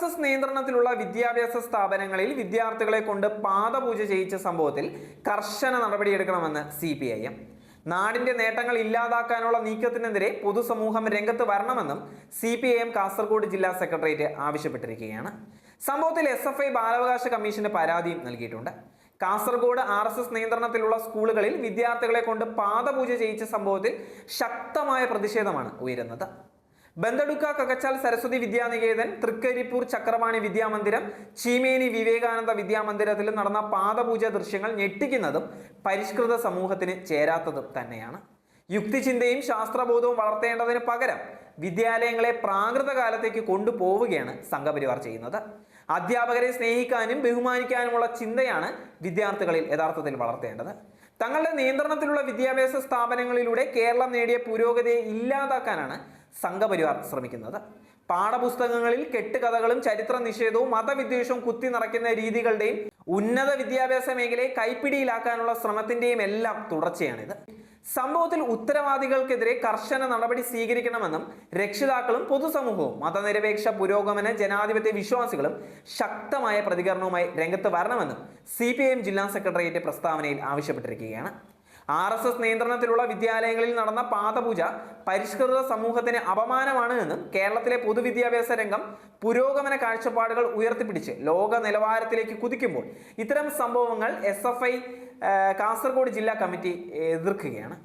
S S നിയന്ത്രണത്തിലുള്ള വിദ്യാഭ്യാസ സ്ഥാപനങ്ങളിൽ വിദ്യാർത്ഥികളെ കൊണ്ട് പാദപൂജ ചെയ്യിച്ച സംഭവത്തിൽ കർശന നടപടിയെടുക്കണമെന്ന് സി പി ഐ എം. നാടിന്റെ നേട്ടങ്ങൾ ഇല്ലാതാക്കാനുള്ള നീക്കത്തിനെതിരെ പൊതുസമൂഹം രംഗത്ത് വരണമെന്നും C P I M Kasaragod ജില്ലാ സെക്രട്ടേറിയറ്റ് ആവശ്യപ്പെട്ടിരിക്കുകയാണ്. സംഭവത്തിൽ എസ് എഫ് ഐ ബാലാവകാശ കമ്മീഷന് പരാതിയും നൽകിയിട്ടുണ്ട്. കാസർഗോഡ് ആർ എസ് എസ് നിയന്ത്രണത്തിലുള്ള സ്കൂളുകളിൽ വിദ്യാർത്ഥികളെ കൊണ്ട് പാദപൂജ ചെയ്യിച്ച സംഭവത്തിൽ ശക്തമായ പ്രതിഷേധമാണ് ഉയരുന്നത്. ബന്ദടുക്ക കകച്ചാൽ സരസ്വതി വിദ്യാനികേതൻ തൃക്കരിപ്പൂർ ചക്രവാണി വിദ്യാമന്ദിരം ചീമേനി വിവേകാനന്ദ വിദ്യാമന്ദിരത്തിൽ നടന്ന പാദപൂജ ദൃശ്യങ്ങൾ ഞെട്ടിക്കുന്നതും പരിഷ്കൃത സമൂഹത്തിന് ചേരാത്തതും തന്നെയാണ്. യുക്തിചിന്തയും ശാസ്ത്രബോധവും വളർത്തേണ്ടതിന് പകരം വിദ്യാലയങ്ങളെ പ്രാകൃത കാലത്തേക്ക് കൊണ്ടുപോവുകയാണ് സംഘപരിവാർ ചെയ്യുന്നത്. അധ്യാപകരെ സ്നേഹിക്കാനും ബഹുമാനിക്കാനുമുള്ള ചിന്തയാണ് വിദ്യാർത്ഥികളിൽ യഥാർത്ഥത്തിൽ വളർത്തേണ്ടത്. തങ്ങളുടെ നിയന്ത്രണത്തിലുള്ള വിദ്യാഭ്യാസ സ്ഥാപനങ്ങളിലൂടെ കേരളം നേടിയ പുരോഗതിയെ ഇല്ലാതാക്കാനാണ് സംഘപരിവാർ ശ്രമിക്കുന്നത്. പാഠപുസ്തകങ്ങളിൽ കെട്ടുകഥകളും ചരിത്ര നിഷേധവും മതവിദ്വേഷവും കുത്തി നിറയ്ക്കുന്ന രീതികളുടെയും ഉന്നത വിദ്യാഭ്യാസ മേഖലയെ കൈപ്പിടിയിലാക്കാനുള്ള ശ്രമത്തിന്റെയും എല്ലാം തുടർച്ചയാണിത്. സംഭവത്തിൽ ഉത്തരവാദികൾക്കെതിരെ കർശന നടപടി സ്വീകരിക്കണമെന്നും രക്ഷിതാക്കളും പൊതുസമൂഹവും മതനിരപേക്ഷ പുരോഗമന ജനാധിപത്യ വിശ്വാസികളും ശക്തമായ പ്രതികരണവുമായി രംഗത്ത് വരണമെന്നും സി ജില്ലാ സെക്രട്ടേറിയറ്റ് പ്രസ്താവനയിൽ ആവശ്യപ്പെട്ടിരിക്കുകയാണ്. ആർ എസ് എസ് നിയന്ത്രണത്തിലുള്ള വിദ്യാലയങ്ങളിൽ നടന്ന പാദപൂജ പരിഷ്കൃത സമൂഹത്തിന് അപമാനമാണ് എന്നും കേരളത്തിലെ പൊതുവിദ്യാഭ്യാസ രംഗം പുരോഗമന കാഴ്ചപ്പാടുകൾ ഉയർത്തിപ്പിടിച്ച് ലോക നിലവാരത്തിലേക്ക് കുതിക്കുമ്പോൾ ഇത്തരം സംഭവങ്ങൾ എസ് എഫ് ഐ കാസർഗോഡ് ജില്ലാ കമ്മിറ്റി എതിർക്കുകയാണ്.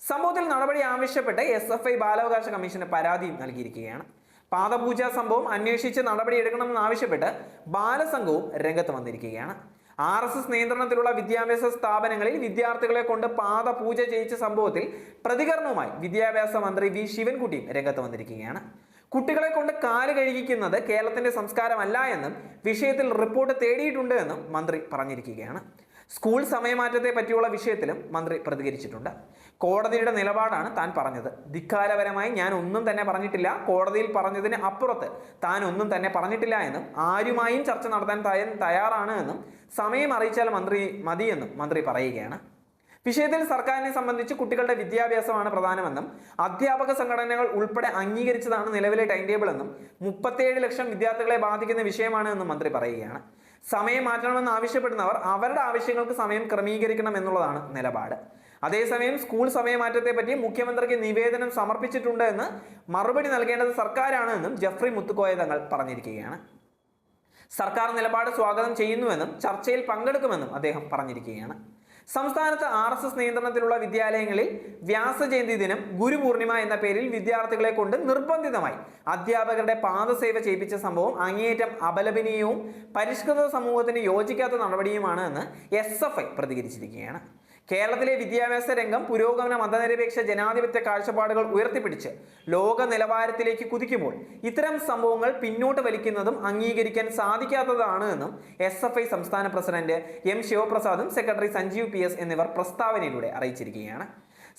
സംഭവത്തിൽ നടപടി ആവശ്യപ്പെട്ട് എസ് എഫ് ഐ ബാലാവകാശ കമ്മീഷന് പരാതിയും നൽകിയിരിക്കുകയാണ്. പാദപൂജ സംഭവം അന്വേഷിച്ച് നടപടിയെടുക്കണമെന്ന് ആവശ്യപ്പെട്ട് ബാലസംഘവും രംഗത്ത് വന്നിരിക്കുകയാണ്. ആർ എസ് എസ് നിയന്ത്രണത്തിലുള്ള വിദ്യാഭ്യാസ സ്ഥാപനങ്ങളിൽ വിദ്യാർത്ഥികളെ കൊണ്ട് പാദപൂജ ചെയ്യിച്ച സംഭവത്തിൽ പ്രതികരണവുമായി വിദ്യാഭ്യാസ മന്ത്രി വി ശിവൻകുട്ടിയും രംഗത്ത് വന്നിരിക്കുകയാണ്. കുട്ടികളെ കൊണ്ട് കാൽ കഴുകിക്കുന്നത് കേരളത്തിന്റെ സംസ്കാരമല്ല എന്നും വിഷയത്തിൽ റിപ്പോർട്ട് തേടിയിട്ടുണ്ട് എന്നും മന്ത്രി പറഞ്ഞിരിക്കുകയാണ്. സ്കൂൾ സമയമാറ്റത്തെ പറ്റിയുള്ള വിഷയത്തിലും മന്ത്രി പ്രതികരിച്ചിട്ടുണ്ട്. കോടതിയുടെ നിലപാടാണ് താൻ പറഞ്ഞത്. ധിക്കാരപരമായി ഞാൻ ഒന്നും തന്നെ പറഞ്ഞിട്ടില്ല. കോടതിയിൽ പറഞ്ഞതിന് അപ്പുറത്ത് താൻ ഒന്നും തന്നെ പറഞ്ഞിട്ടില്ല എന്നും ആരുമായും ചർച്ച നടത്താൻ താൻ തയ്യാറാണ് എന്നും സമയം അറിയിച്ചാൽ മന്ത്രി മതിയെന്നും മന്ത്രി പറയുകയാണ്. വിഷയത്തിൽ സർക്കാരിനെ സംബന്ധിച്ച് കുട്ടികളുടെ വിദ്യാഭ്യാസമാണ് പ്രധാനമെന്നും അധ്യാപക സംഘടനകൾ ഉൾപ്പെടെ അംഗീകരിച്ചതാണ് നിലവിലെ ടൈം ടേബിൾ എന്നും മുപ്പത്തേഴ് ലക്ഷം വിദ്യാർത്ഥികളെ ബാധിക്കുന്ന വിഷയമാണ് എന്നും മന്ത്രി പറയുകയാണ്. സമയം മാറ്റണമെന്ന് ആവശ്യപ്പെടുന്നവർ അവരുടെ ആവശ്യങ്ങൾക്ക് സമയം ക്രമീകരിക്കണം എന്നുള്ളതാണ് നിലപാട്. അതേസമയം സ്കൂൾ സമയമാറ്റത്തെ പറ്റി മുഖ്യമന്ത്രിക്ക് നിവേദനം സമർപ്പിച്ചിട്ടുണ്ട് എന്ന് മറുപടി നൽകേണ്ടത് സർക്കാരാണ് എന്നും ജഫ്രി മുത്തുക്കോയ തങ്ങൾ പറഞ്ഞിരിക്കുകയാണ്. സർക്കാർ നിലപാട് സ്വാഗതം ചെയ്യുന്നുവെന്നും ചർച്ചയിൽ പങ്കെടുക്കുമെന്നും അദ്ദേഹം പറഞ്ഞിരിക്കുകയാണ്. സംസ്ഥാനത്ത് ആർ എസ് എസ് നിയന്ത്രണത്തിലുള്ള വിദ്യാലയങ്ങളിൽ വ്യാസജയന്തി ദിനം ഗുരുപൂർണിമ എന്ന പേരിൽ വിദ്യാർത്ഥികളെ കൊണ്ട് നിർബന്ധിതമായി. അധ്യാപകരുടെ പാദസേവ ചെയ്യിപ്പിച്ച സംഭവം അങ്ങേയറ്റം അപലപനീയവും പരിഷ്കൃത സമൂഹത്തിന് യോജിക്കാത്ത നടപടിയുമാണ് എന്ന് എസ് എഫ് ഐ പ്രതികരിച്ചിരിക്കുകയാണ്. കേരളത്തിലെ വിദ്യാഭ്യാസ രംഗം പുരോഗമന മതനിരപേക്ഷ ജനാധിപത്യ കാഴ്ചപ്പാടുകൾ ഉയർത്തിപ്പിടിച്ച് ലോക നിലവാരത്തിലേക്ക് കുതിക്കുമ്പോൾ ഇത്തരം സംഭവങ്ങൾ പിന്നോട്ട് വലിക്കുന്നതും അംഗീകരിക്കാൻ സാധിക്കാത്തതാണ് എന്നും എസ് എഫ് ഐ സംസ്ഥാന പ്രസിഡന്റ് എം ശിവപ്രസാദും സെക്രട്ടറി സഞ്ജീവ് പി എസ് എന്നിവർ പ്രസ്താവനയിലൂടെ അറിയിച്ചിരിക്കുകയാണ്.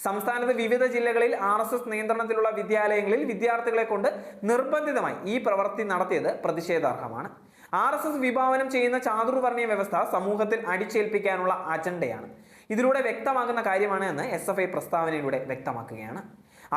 സംസ്ഥാനത്ത് വിവിധ ജില്ലകളിൽ ആർ എസ് എസ് നിയന്ത്രണത്തിലുള്ള വിദ്യാലയങ്ങളിൽ വിദ്യാർത്ഥികളെ കൊണ്ട് നിർബന്ധിതമായി ഈ പ്രവൃത്തി നടത്തിയത് പ്രതിഷേധാർഹമാണ്. ആർ എസ് എസ് വിഭാവനം ചെയ്യുന്ന ചാതുർവർണീയ വ്യവസ്ഥ സമൂഹത്തിൽ അടിച്ചേൽപ്പിക്കാനുള്ള അജണ്ടയാണ്. ഇതിലൂടെ വ്യക്തമാകുന്ന കാര്യമാണ് എന്ന് എസ് എഫ് ഐ പ്രസ്താവനയിലൂടെ വ്യക്തമാക്കുകയാണ്.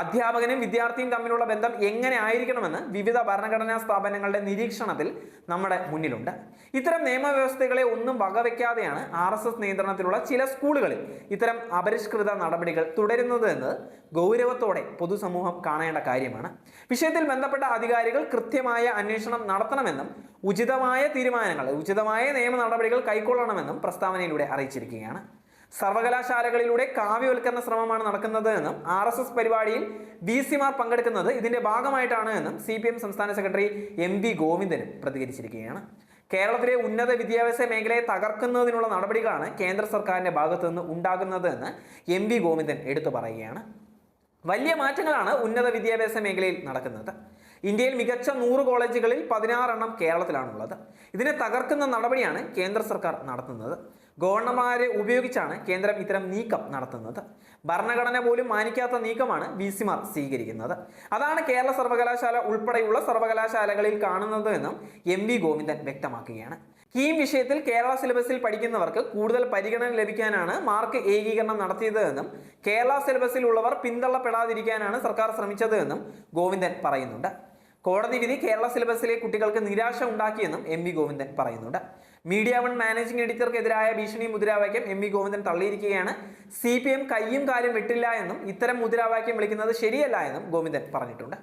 അധ്യാപകനും വിദ്യാർത്ഥിയും തമ്മിലുള്ള ബന്ധം എങ്ങനെ ആയിരിക്കണമെന്ന് വിവിധ ഭരണഘടനാ സ്ഥാപനങ്ങളുടെ നിരീക്ഷണത്തിൽ നമ്മുടെ മുന്നിലുണ്ട്. ഇത്തരം നിയമവ്യവസ്ഥകളെ ഒന്നും വകവെക്കാതെയാണ് ആർ എസ് എസ് നിയന്ത്രണത്തിലുള്ള ചില സ്കൂളുകളിൽ ഇത്തരം അപരിഷ്കൃത നടപടികൾ തുടരുന്നത് എന്ന് ഗൗരവത്തോടെ പൊതുസമൂഹം കാണേണ്ട കാര്യമാണ്. വിഷയത്തിൽ ബന്ധപ്പെട്ട അധികാരികൾ കൃത്യമായ അന്വേഷണം നടത്തണമെന്നും ഉചിതമായ തീരുമാനങ്ങൾ ഉചിതമായ നിയമ നടപടികൾ കൈക്കൊള്ളണമെന്നും പ്രസ്താവനയിലൂടെ അറിയിച്ചിരിക്കുകയാണ്. സർവകലാശാലകളിലൂടെ കാവ്യവൽക്കരണ ശ്രമമാണ് നടക്കുന്നത് എന്നും ആർ എസ് എസ് പരിപാടിയിൽ വി സിമാർ പങ്കെടുക്കുന്നത് ഇതിന്റെ ഭാഗമായിട്ടാണ് എന്നും സി പി എം സംസ്ഥാന സെക്രട്ടറി എം വി ഗോവിന്ദനും പ്രതികരിച്ചിരിക്കുകയാണ്. കേരളത്തിലെ ഉന്നത വിദ്യാഭ്യാസ മേഖലയെ തകർക്കുന്നതിനുള്ള നടപടികളാണ് കേന്ദ്ര സർക്കാരിന്റെ ഭാഗത്തു നിന്ന് ഉണ്ടാകുന്നത് എന്ന് എം വി ഗോവിന്ദൻ എടുത്തു പറയുകയാണ്. വലിയ മാറ്റങ്ങളാണ് ഉന്നത വിദ്യാഭ്യാസ മേഖലയിൽ നടക്കുന്നത്. ഇന്ത്യയിൽ മികച്ച നൂറ് കോളേജുകളിൽ പതിനാറെണ്ണം കേരളത്തിലാണുള്ളത്. ഇതിനെ തകർക്കുന്ന നടപടിയാണ് കേന്ദ്ര സർക്കാർ നടത്തുന്നത്. ഗവർണർമാരെ ഉപയോഗിച്ചാണ് കേന്ദ്രം ഇത്തരം നീക്കം നടത്തുന്നത്. ഭരണഘടന പോലും മാനിക്കാത്ത നീക്കമാണ് വി സിമാർ സ്വീകരിക്കുന്നത്. അതാണ് കേരള സർവകലാശാല ഉൾപ്പെടെയുള്ള സർവകലാശാലകളിൽ കാണുന്നത് എന്നും എം വി ഗോവിന്ദൻ വ്യക്തമാക്കുകയാണ്. ഈ വിഷയത്തിൽ കേരള സിലബസിൽ പഠിക്കുന്നവർക്ക് കൂടുതൽ പരിഗണന ലഭിക്കാനാണ് മാർക്ക് ഏകീകരണം നടത്തിയത് എന്നും കേരള സിലബസിൽ ഉള്ളവർ പിന്തള്ളപ്പെടാതിരിക്കാനാണ് സർക്കാർ ശ്രമിച്ചത് എന്നും ഗോവിന്ദൻ പറയുന്നുണ്ട്. കോടതി വിധി കേരള സിലബസിലെ കുട്ടികൾക്ക് നിരാശ ഉണ്ടാക്കിയെന്നും എം വി ഗോവിന്ദൻ പറയുന്നുണ്ട്. മീഡിയ വൺ മാനേജിംഗ് എഡിറ്റർക്കെതിരായ ഭീഷണി മുദ്രാവാക്യം എം വി ഗോവിന്ദൻ തള്ളിയിരിക്കുകയാണ്. സി പി എം കയ്യും കാലും വിട്ടില്ല എന്നും ഇത്തരം മുദ്രാവാക്യം വിളിക്കുന്നത് ശരിയല്ല എന്നും ഗോവിന്ദൻ പറഞ്ഞിട്ടുണ്ട്.